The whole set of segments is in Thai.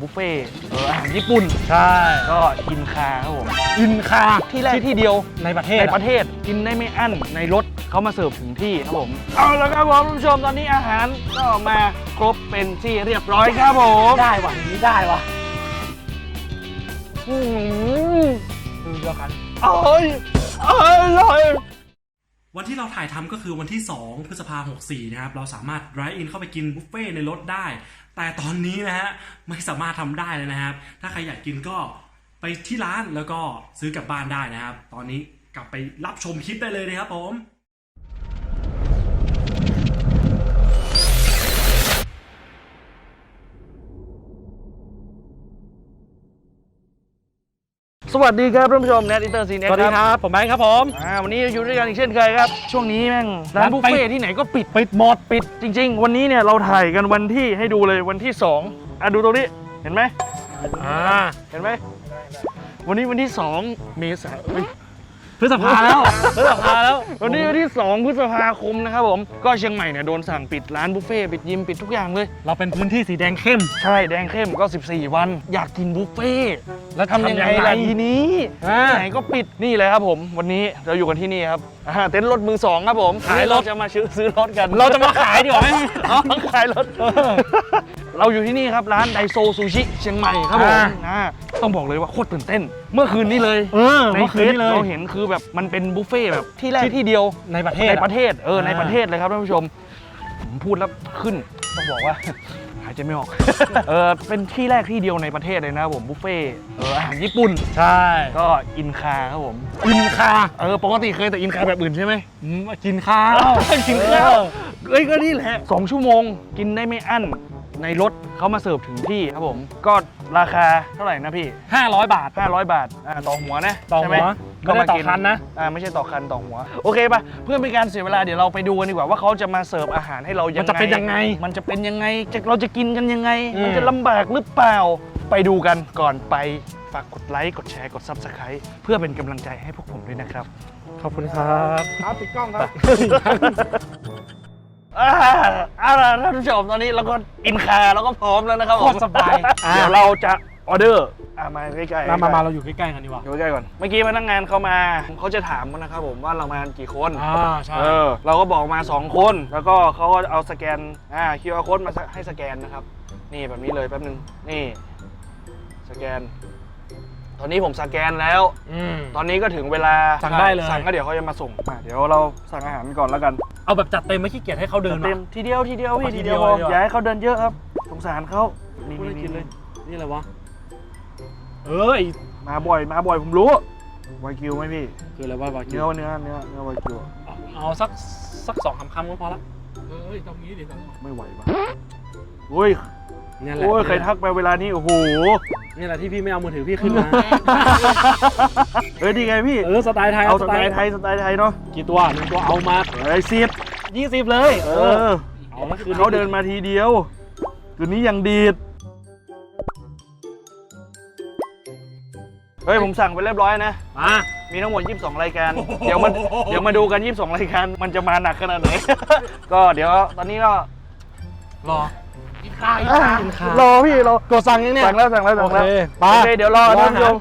บุฟเฟ่ต์เอออาหารญี่ปุ่น ใช่ ก็อินคาครับผมอินคาที่แรกที่เดียว ในประเทศในอะประเทศกินได้ไม่อั้นในรถเขามาเสิร์ฟถึงที่ครับผม เอาละครับผมคุณผู้ชมตอนนี้อาหารก็มาครบเป็นที่เรียบร้อยครับผมได้ว่ะอย่างนี้ได้ว่ะอืมคือเดียวกันอร่อยอร่อย วันที่เราถ่ายทำก็คือวันที่ 2 พฤษภาหกสี่นะครับ เราสามารถ drive in เข้าไปกินบุฟเฟ่ในรถได้ แต่ตอนนี้นะฮะไม่สามารถทำได้เลยนะครับ ถ้าใครอยากกินก็ไปที่ร้านแล้วก็ซื้อกลับบ้านได้นะครับ ตอนนี้กลับไปรับชมคลิปได้เลยนะครับผม สวัสดีครับท่านผู้ชมแนทอินเตอร์ซีเน็สวัสดีครับ ผมแบงค์ครับผม อ่าวันนี้อยู่ด้วยกันอีกเช่นเคยครับ ช่วงนี้แม่งร้านร้านบุฟปิดเฟ่ต์ที่ไหนก็ปิดปิดหมดปิดจริง ๆ วันนี้เนี่ยเราถ่ายกันวันที่ให้ดูเลยวันที่ 2อะดูตรงนี้เห็นไหมอ่าเห็นไหมวันนี้วันที่ 2 เมษายน พฤษภาแล้วพฤษภาแล้ว วันนี้วันที่ 2 พฤษภาคมนะครับผม ก็เชียงใหม่เนี่ยโดนสั่งปิดร้านบุฟเฟ่ต์ปิดยิมปิดทุกอย่างเลย เราเป็นพื้นที่สีแดงเข้ม ใช่แดงเข้มก็ 14 วัน อยากกินบุฟเฟ่ต์แล้วทำยังไงทำยังไงล่ะทีนี้อ่าที่ไหนก็ปิดนี่เลยครับผม วันนี้เราอยู่กันที่นี่ครับอ่าเต็นท์รถมือสองครับผมขายรถ เจะมาซื้อซื้อรถกัน เราจะมาขายดีกว่าไหม อ๋อขายรถเออเราอยู่ที่นี่ครับ ร้านไดโซซูชิเชียงใหม่ครับผมอ่า อ่า ต้องบอกเลยว่าโคตรตื่นเต้น เมื่อคืนนี้เลยเออในเมื่อเฟคืนซนี้เลยเราเห็นคือแบบมันเป็นบุฟเฟ่ต์แบบที่แรกที่เดียวในประเทศในอะประเทศเออในอ่าประเทศเลยครับท่านผู้ชมผมพูดแล้วขึ้นต้องบอกว่าหายใจไม่ออก เออเป็นที่แรกที่เดียวในประเทศเลยนะครับผมบุฟเฟ่ต์เอออาหารญี่ปุ่น ใช่ ก็อินคาครับผม อินคา เออปกติเคยแต่อินคาแบบอื่นใช่ไหมอืมกินข้าว กินข้าวเออเอ้ยก็นี่แหละสองชั่วโมง กินได้ไม่อั้น ในรถเขามาเสิร์ฟถึงที่ครับผม ก็ราคาเท่าไหร่นะพี่ 500 บาท 500 บาทอ่าต่อหัวนะต่อใช่ไหมหัวไม่ได้ต่อคันนะ อ่าไม่ใช่ต่อคันต่อหัว โอเคปะเพื่อเป็นการเสียเวลาเดี๋ยวเราไปดูกันดีกว่าว่าเขาจะมาเสิร์ฟอาหารให้เรายังไงมันจะเป็นยังไง มันจะเป็นยังไงจะเราจะกินกันยังไงอืมมันจะลำบากหรือเปล่าไปดูกันก่อนไปฝากกดไลค์กดแชร์กด Subscribe เพื่อเป็นกำลังใจให้พวกผมด้วยนะครับ ขอบคุณครับ ครับปิดกล้องครับ อ่าเอาล่ะท่านผู้ชมตอนนี้เราก็อินคาเราก็พร้อมแล้วนะครับผมโคตรสบายอ่าเดี๋ยวเราจะออเดอร์อ่ามาใกล้ๆมามามาเราอยู่ใกล้ๆกันดีกว่าอยู่ใกล้ๆก่อนเมื่อกี้พนักงานเขามาเขาจะถามนะครับผมว่าเรามากันกี่คน อ่าใช่ เออเราก็บอกมา 2 คน แล้วก็เขาก็เอาสแกนอ่า QR code มาให้สแกนนะครับ นี่แบบนี้เลยแป๊บนึง นี่ สแกน ตอนนี้ผมสแกนแล้ว อืม ตอนนี้ก็ถึงเวลาสั่งได้เลย สั่งก็เดี๋ยวเขาจะมาส่งอะเดี๋ยวเราสั่งอาหารก่อนแล้วกัน เอาแบบจัดเต็มไม่ขี้เกียจให้เขาเดินเต็มมา ทีเดียวทีเดียวพี่เอาทีทีเดีเดียยววพอเลยดีกว่าอย่าให้เขาเดินเยอะครับ สงสารเขานี่พูดให้กินเลยนี่นี่อะไรวะเอ้ยมาบ่อยมาบ่อยผมรู้วากิวไหมพี่คืออะไรวะวากิเนื้อวเนื้อเนื้อเนื้อวากิวเอาเอาสักสักสองคำคำก็พอละเอ้ยตรงนี้ดิไม่ไหวปะโอ้ยนี่แหละโอ้ยใครทักไปเวลานี้โอ้โห นี่แหละที่พี่ไม่เอามือถือพี่ขึ้นมาเฮ้ยดีไงพี่ เออสไตล์ไทยเอาสไตล์ไทยสไตล์ไทยเนาะกี่ตัวหนึ่งตัวเอามาเฮ้ยสิบยี่สิบเลย เออเอาละคือเขาเดินมาทีเดียวคืนนี้ยังดีดเฮ้ยผมสั่งไปเรียบร้อยนะมามีทั้งหมด 22 รายการ เดี๋ยวมันเดี๋ยวมาดูกัน 22 รายการ มันจะมาหนักขนาดไหน ก็เดี๋ยวตอนนี้ก็รอ กินข้าวกินข้าว รอพี่รอกดสั่งยังเนี่ยสั่งแล้วสั่งแล้วสั่งแล้วโอเคโอเคเดี๋ยวรอรอท่านผู้ชอาหารม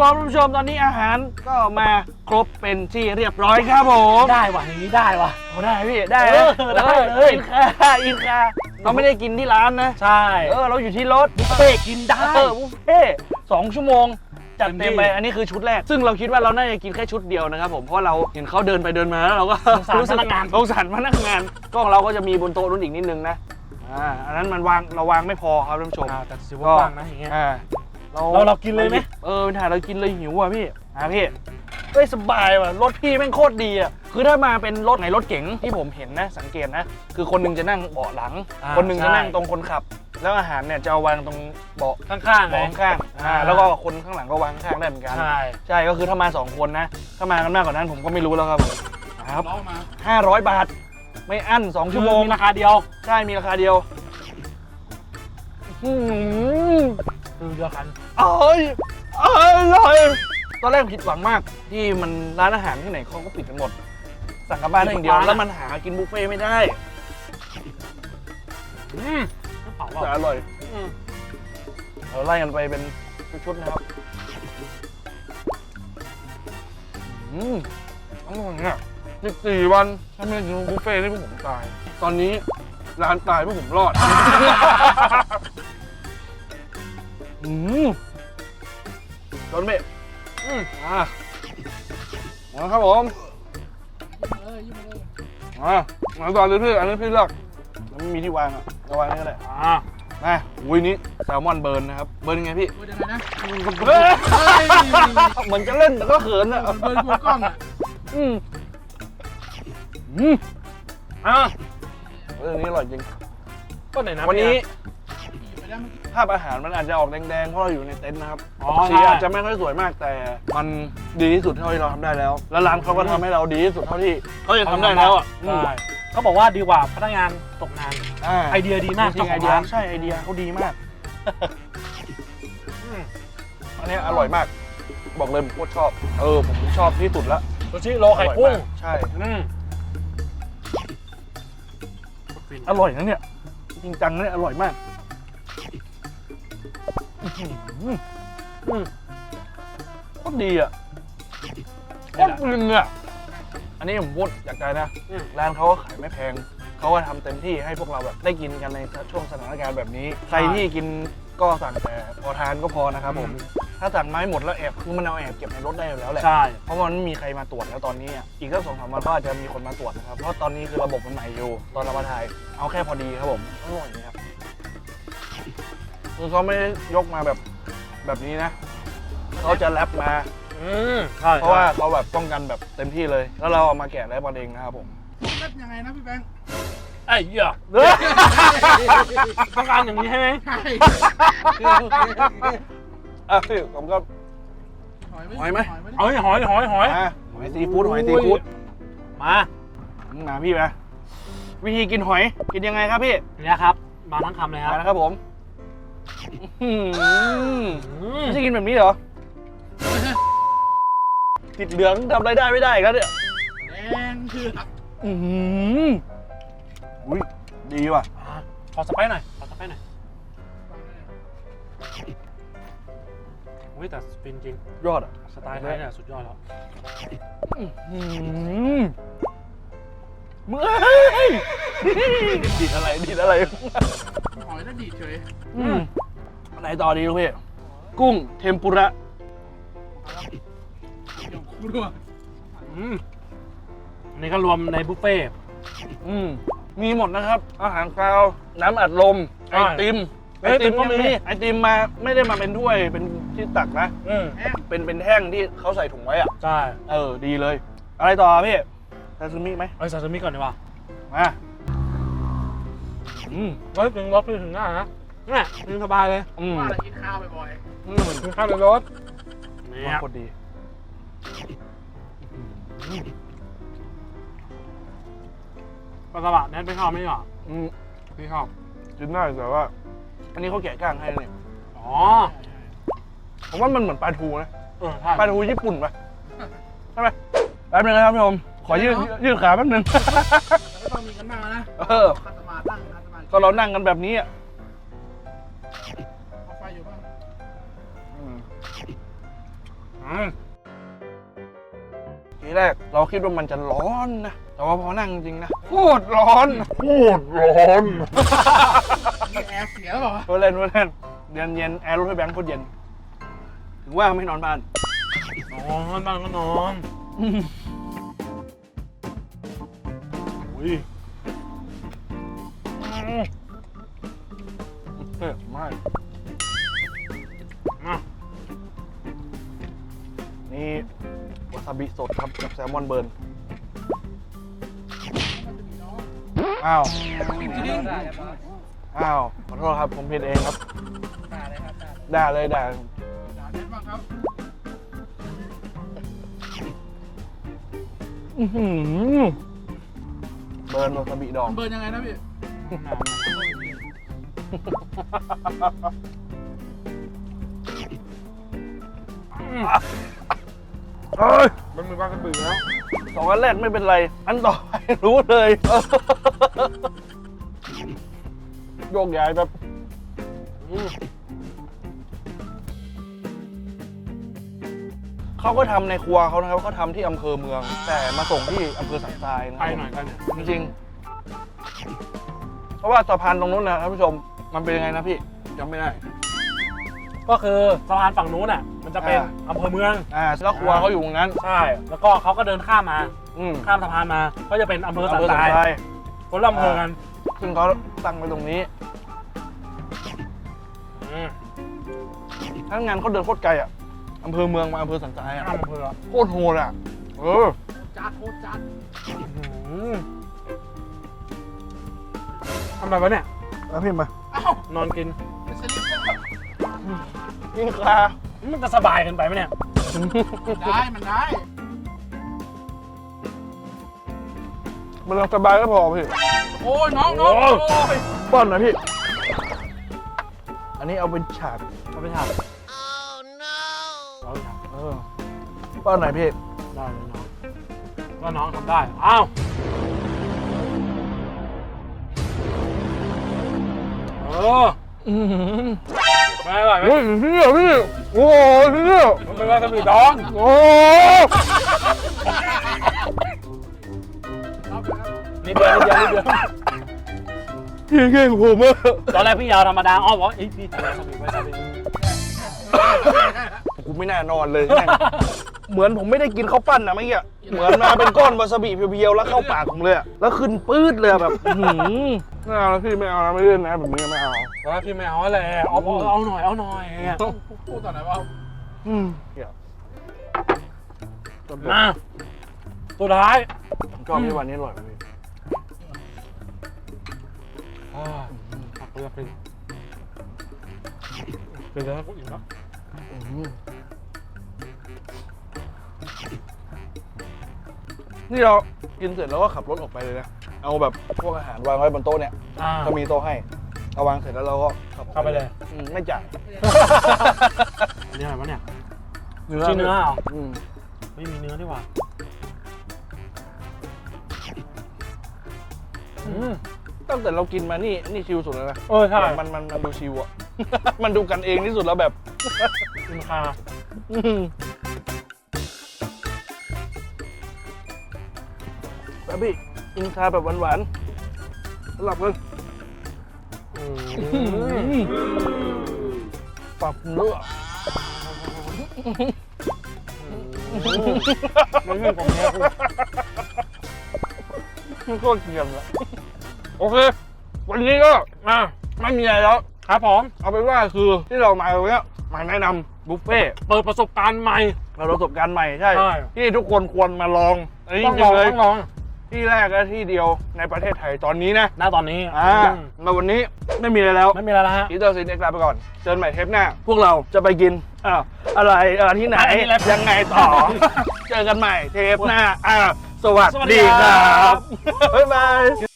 ผมท่านผู้ชมตอนนี้อาหารก็มาครบเป็นที่เรียบร้อยครับผมได้ว่ะอย่างนี้ได้ว่ะโอ้ได้พี่ได้เอนะอได้เลย อินคาอินคาเราไม่ได้กินที่ร้านนะใช่เออเราอยู่ที่รถบุฟเฟ่กินได้ เออบุฟเฟ่ต์สองชั่วโมง จัดเต็เต็มมที่ไป อันนี้คือชุดแรก ซึ่งเราคิดว่าเราน่าจะกินแค่ชุดเดียวนะครับผม เพราะเราเห็นเขาเดินไปเดินมาแล้วเราก็ สงสารรู้สึพนักงาน สงสารพนักงานกล้องเราก็จะมีบนโต๊ะนู้นอีกนิดนึงนะ อ่า อันนั้นมันวางเราวางไม่พอครับท่านผู้ชมอ่าแต่ถือว่ากว้างนะอย่างเงี้ย อ่า เราเรากินเลยไหม เออถ่ายเรากินเลยหิวอะพี่อะพี่เฮ้ยสบายว่ะรถพี่แม่งโคตรดีอะคือถ้ามาเป็นรถไหนรถเก๋งที่ผมเห็นนะ สังเกตนะ คือคนหนึงจะนั่งเบาะหลัง อ่าคนหนึงจะใช่นั่งตรงคนขับ แล้วอาหารเนี่ยจะเอาวางตรงเบาะข้างๆไงเบาะข้างๆอ่าอ่า แล้วก็คนข้างหลังก็วางข้างๆได้เหมือนกัน ใช่ ใช่ก็คือถ้ามาสองคนนะ ถ้ามากันมากกว่านั้นผมก็ไม่รู้แล้วครับผมอ่ครับล้อมา500บาท ไม่อั้น 2 ชั่วโมงมีราคาเดียว ใช่มีราคาเดียวอื้อหือ คือเดียวกันอร่อยอร่อยตอนแรกผิดหวังมาก ที่มันร้านอาหารที่ไหนเขาก็ปิดกันหมด สั่งกลับบ้านได้อย่างเดียวแล้วมันหากินบุฟเฟ่ต์ไม่ได้อืมน้ำเผาแต่อะอร่อยอืมเราไล่กันไปเป็นชุดๆนะครับอืมอร่อยเนี่ย14วันถ้าไม่กินบุฟเฟ่ต์นี่พวกผมตาย ตอนนี้ร้านตายพวกผมรอด อืมโดนเมฆอืมอะมาครับผมอะมาต่อเลยพี่อันนี้พี่เลือกแล้วไม่มีที่วางอะเอาวางนี่ก็ได้อ่ามาอุ้ยนี้แซลมอนเบิร์นนะครับ เบิร์นยังไงพี่พูดยังไงนะเฮ้ยเหมือนจะเล่นแต่ก็เขินอะเบิร์นกลัวกล้องอะอืมอืมอะเรื่องนี้อร่อยจริง ก็ไหนนะวันนี้ไปได้มัน ภาพอาหารมันอาจจะออกแดงๆ เพราะเราอยู่ในเต็นท์นะครับอ๋อสีใช่อาจจะไม่ค่อยสวยมากแต่มันดีที่สุดเท่าที่เราทำได้แล้ว แล้วร้านเขาก็ทำให้เราดีที่สุดเท่าที่เขาจะทำได้แล้วอะอืมใช่เขาบอกว่าดีกว่าพนักงานตกงานอ่าไอเดียดีมากจริงๆไอเจ้าของเดียร้านใช่ไอเดียเขาดีมากอืมอันนี้อร่อยมาก บอกเลยผมโคตรชอบ เออผมชอบที่สุดละซูชิโลไข่กุ้งอร่อยมากใช่อืมอร่อยนะเนี่ยจริงจังนะเนี่ยอร่อยมาก อื้อหืออืมโคตรดีอะโคตรฟินอะ อันนี้ผมพูดจากใจนะ อืม ร้านเขาก็ขายไม่แพง เขาก็ทำเต็มที่ให้พวกเราแบบได้กินกันในช่วงสถานการณ์แบบนี้ ใครที่กินก็สั่งแต่พอทานก็พอนะครับผม ถ้าสั่งไมาให้หมดแล้วแอบคือมันเอาแอบเก็บในรถได้อยู่แล้วแหละ ใช่ เพราะมันไม่มีใครมาตรวจแล้วตอนนี้อะอีกสักสองสามวันก็อาจจะมีคนมาตรวจนะครับ เพราะตอนนี้คือระบบมันใหม่อยู่ ตอนเรามาถ่ายเอาแค่พอดีครับผมอร่อยนะครับ คือเขาไม่ได้ยกมาแบบแบบนี้นะเขาจะแรปมา อืมใช่เพราะว่าเขาแบบป้องกันแบบเต็มที่เลย แล้วเราเอามาแกะได้ประเด็นนะครับผมเล็บยังไงนะพี่แบงค์ไอ้เหี้ยต้องการอย่างนี้ใช่ไหมใช่อะพี่ผมก็หอยไหม หอยหอยหอยหอยอะหอยซีฟู้ดหอยซีฟู้ดมามาพี่มาวิธีกินหอยกินยังไงครับพี่เนี่ยครับ มาทั้งคำเลยคมารับนะครับผม อื้อหืออืมไม่ใช่กินแบบนี้เหรอ ติดเหลืองทำอะไรได้ไม่ได้ครับเนี่ยแดงคืออือหืออุ้ยดีว่ะ อ่าขอสไปซ์หน่อย ขอสไปซ์หน่อยอุ้ยแต่ฟินจริง ยอดอะ สไตล์ไทยเนี่ยสุดยอดแล้ว อืมมึงเอ้ยดีดอะไรดีดอะไรหอยแล้วดีดเฉยอืม อะไรต่อดีลูกพี่ กุ้งเทมปุระเดี๋ยวกูด้วยอืมอันนี้ก็รวมในบุฟเฟ่ต์อืมมีหมดนะครับ อาหารคาว น้ำอัดลม ไอใช่ติม ไอติมก็มี ไอติมมาไม่ได้มาเป็นถ้วย เป็นที่ตักนะ อืมแห้งเป็นเป็นแท่งที่เขาใส่ถุงไว้อะใช่เออ ดีเลย อะไรต่อพี่ซาซูมิไหมเอาซาซิมิก่อนดีกว่ามาอืมเฮ้ยถึงรถถึงหน้านะ เนี่ยถึงสบายเลยอืมว่าอะไรกินข้าวบ่อยอืมถึงข้าวในรถเนี่ว่ายโคตรดีปลากระบะแนทไม่ชอบไม่หรออืมพี่ชอบ กินได้แต่ว่า อันนี้เขาแกะก้างให้เนี่ยอ๋อ ผมว่ามันเหมือนปลาทูนะ เออใช่ปลาทูญี่ปุ่นปะใช่ไหมแป๊บนึงนะครับพี่ผม ขอยืดยืดขาแป๊บนึง ๆแล้วก็ต้องมีกันบ้างนะเออคาสมาตั้งคาสมาก็เรานั่งกันแบบนี้อะ ทีแรกเราคิดว่ามันจะร้อนนะ แต่ว่าพอนั่งจริงๆนะโคตรร้อนโคตรร้อนมีแอร์เสียแล้วเปล่าวะเพื่อเล่นเพื่อเล่นเย็นเย็นแอร์รถไฟแบงค์โคตรเย็น ถึงว่าไม่นอนบ้าน นอนบ้างก็นอนอืมอุ้ยเผ็ดมาก บิสดครับกับแซลมอนเบิร์นอ้าวจริงอ้าวขอโทษครับผมผิดเองครับ ด่าเลยด่าด่าเน็ตบ้างครับออื้อหือเบิร์นวาซาบิดองมันเบิร์นยังไงนะพี่ เอ้ยมันมีวาซาบิแล้วสองอันแรกไม่เป็นไร อันต่อไปรู้เลยโยกย้ายแบบเขาก็ทำในครัวเขานะครับเขาทำที่อำเภอเมือง แต่มาส่งที่อำเภอสันทรายนะคไปรับหน่อยกันเนี่ยจริงๆเพราะว่าสะพานตรงนู้นนะท่านผู้ชมมันเป็นยังไงนะพี่จำไม่ได้ ก็คือสะพานฝั่งนู้นอะ มันจะเป็นอ่า อำเภอเมือง อ่าแล้วครัวเขาอยู่ตรงนั้น ใช่ แล้วก็เขาก็เดินข้ามมา อืมข้ามสะพานมา ก็จะเป็นอำเภอสันอำเภอทสันรายทรายคนละอำเภอกันซึ่งเขาตั้งไว้ตรงนี้อืมถ้างานเขาเดินโคตรไกลอะอำเภอเมืองมาอำเภอสันทรายอะข้ามอำเภอโคตรโหดอะเออจัดโคตรจัดอืมทำไมวะเนี่ย แล้วพี่มาเอ้านอนกินเป็นสลิปเปอร์ยิงคา มันจะสบายเกินไปไหมเนี่ย ได้ มันได้ มันสบายก็พอพี่ โอ้ยน้องน้องโอ้ โอ้ยยป้อนหน่อยพี่ อันนี้เอาเป็นฉากเอาไปทำเอาไปทำเออป้อนหน่อยพี่ ได้เลยน้องว่าน้องทำได้ อ้าวเอออือหือ ไม่อร่อยไหมเฮ้ยพี่พี่โอ้ยพี่มันเป็นวาซาบิดองโอ้ยรับไปครับนิดเดียวนิดเดียวนิดเดียวพี่เก่งผมอะตอนแรกพี่ยาวธรรมดาอ้อบอกว่าเอ้ยพี่ทำวาซาบิวาซาบิกูไม่น่านอนเลยแม่งเหมือนผมไม่ได้กินข้าวปั้นนะเมื่อกี้อะเหมือนมาเป็นก้อนวาซาบิเพียวๆแล้วเข้าปากผมเลยอะแล้วขึ้นปื๊ดเลยอะแบบอื้อหือ ไม่เอาแล้วพี่ไม่เอานะไม่เล่นนะแบบนี้ไม่เอาตอนแรกพี่ไม่เอาอะไรเอาเอาเอาหน่อยเอาหน่อยอย่างเงี้ยพูดตอนไหนวะอืมเกี่ยวมาตัวท้ายผมชอบที่วันนี้อร่อยกว่าพี่อ่าผักเปลือกเป็นเป็นแล้วกูอิ่มแล้วนี่เรากินเสร็จแล้วก็ขับรถออกไปเลยนะ เอาแบบพวกอาหารวางไว้บนโต๊ะเนี่ยอ่า ก็มีโต๊ะให้เอาวางเสร็จแล้วเราก็ขับออกเข้าไปเลย อืมไม่จ่ายอันนี้อะไรวะเนี่ยเนื้อชิ้นเนื้อเหรออืมไม่มีเนื้อดีกว่าอืมตั้งแต่เรากินมานี่นี่ชิลสุดแล้วนะเออใช่มันมันมันดูชิลอะมันดูกันเองที่สุดแล้วแบบ คุ้มคาอืมแบบพี่ อินคาแบบหวานๆสลับกันอืมปรับเนื้อมันเรื่องของเนื้อกูโคตรเกลียนละโอเค วันนี้ก็อะไม่มีอะไรแล้วครับผมเอาเป็นว่าคือที่เรามาวันเนี้ยมาแนะนำบุฟเฟ่ต์เปิดประสบการณ์ใหม่เราประสบการณ์ใหม่ใช่ใช่ ที่ทุกคนควรมาลองอันนี้ต้องจลริองงๆเลยต้องลอง ที่แรกและที่เดียวในประเทศไทยตอนนี้นะณตอนนี้อ่าอืมมาวันนี้ไม่มีอะไรแล้วไม่มีอะไรแล้วฮะ อีเตอร์ซินเอ็กซ์ลาไปก่อน เจอกันใหม่เทปหน้า พวกเราจะไปกินอ้าวอะไรเออที่ไหนอันนี้อะไรยังไงต่อ เจอกันใหม่เทปหน้าอ้าวสวัสสวัสดีดีคครัรับ บ บ๊ายบาย